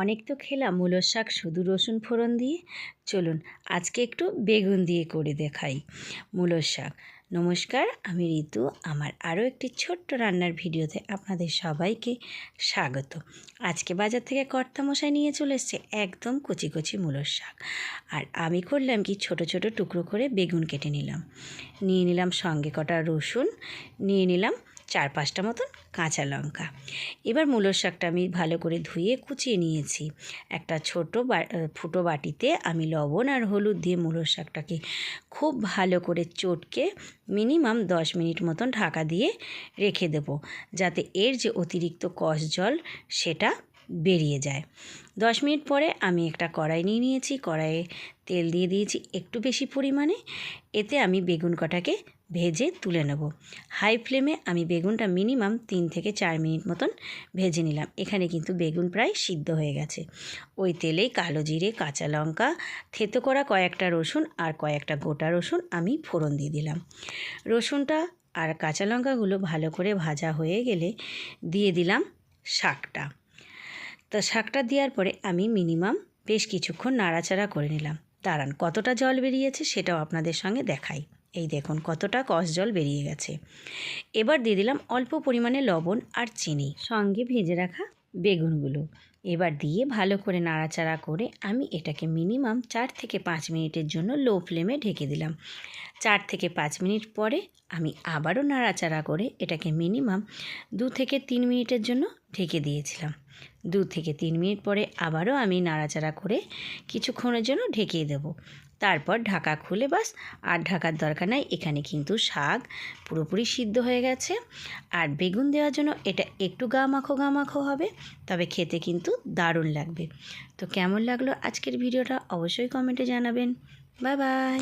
অনেক তো খেলাম, মূলোর শাক, শুধু রসুন ফোড়ন দিয়ে। চলুন, আজকে একটু বেগুন দিয়ে করে দেখাই মূলোর শাক। নমস্কার, আমি ঋতু। আমার আরও একটি ছোট্ট রান্নার ভিডিওতে আপনাদের সবাইকে স্বাগত। আজকে বাজার থেকে কর্তা মশাই নিয়ে চলে এসছে একদম কচি কচি মূলোর শাক। আর আমি করলাম কি, ছোট ছোট টুকরো করে বেগুন কেটে নিলাম। নিয়ে নিলাম সঙ্গে কটা রসুন, নিয়ে নিলাম চার পাঁচটা মতন কাঁচা লঙ্কা। এবার মূলোর শাকটা আমি ভালো করে ধুয়ে কুচিয়ে নিয়েছি। একটা ছোট ফুটো বাটিতে আমি লবণ আর হলুদ দিয়ে মূলোর শাকটাকে খুব ভালো করে চটকে মিনিমাম দশ মিনিট মতন ঢাকা দিয়ে রেখে দেবো, যাতে এর যে অতিরিক্ত কষ জল সেটা বেরিয়ে যায়। দশ মিনিট পরে আমি একটা কড়াই নিয়ে নিয়েছি। কড়াইয়ে তেল দিয়ে দিয়েছি একটু বেশি পরিমাণে। এতে আমি বেগুন কটাকে ভেজে তুলে নেব। হাই ফ্লেমে আমি বেগুনটা মিনিমাম তিন থেকে চার মিনিট মতন ভেজে নিলাম। এখানে কিন্তু বেগুন প্রায় সিদ্ধ হয়ে গেছে। ওই তেলেই কালো জিরে, কাঁচা লঙ্কা, থেতো করা কয়েকটা রসুন আর কয়েকটা গোটা রসুন আমি ফোড়ন দিয়ে দিলাম। রসুনটা আর কাঁচা লঙ্কাগুলো ভালো করে ভাজা হয়ে গেলে দিয়ে দিলাম শাকটা। তো শাকটা দেওয়ার পরে আমি মিনিমাম বেশ কিছুক্ষণ নাড়াচাড়া করে নিলাম। দাঁড়ান, কতটা জল বেরিয়েছে সেটাও আপনাদের সঙ্গে দেখাই। এই দেখুন, কতটা কষ জল বেরিয়ে গেছে। এবার দিয়ে দিলাম অল্প পরিমাণে লবণ আর চিনি, সঙ্গে ভেজে রাখা বেগুনগুলো। এবার দিয়ে ভালো করে নাড়াচাড়া করে আমি এটাকে মিনিমাম চার থেকে পাঁচ মিনিটের জন্য লো ফ্লেমে ঢেকে দিলাম। চার থেকে পাঁচ মিনিট পরে আমি আবারও নাড়াচাড়া করে এটাকে মিনিমাম দু থেকে তিন মিনিটের জন্য ঢেকে দিয়েছিলাম। দু থেকে তিন মিনিট পরে আবারও আমি নাড়াচাড়া করে কিছুক্ষণের জন্য ঢেকে দেবো। তারপর ঢাকা খুলে বাস, আর ঢাকার দরকার নাই, এখানে কিন্তু শাক পুরোপুরি সিদ্ধ হয়ে গেছে। আর বেগুন দেওয়ার জন্য এটা একটু গা মাখো গা মাখো হবে, তবে খেতে কিন্তু দারুণ লাগবে। তো কেমন লাগল আজকের ভিডিওটা অবশ্যই কমেন্টে জানাবেন। Bye bye.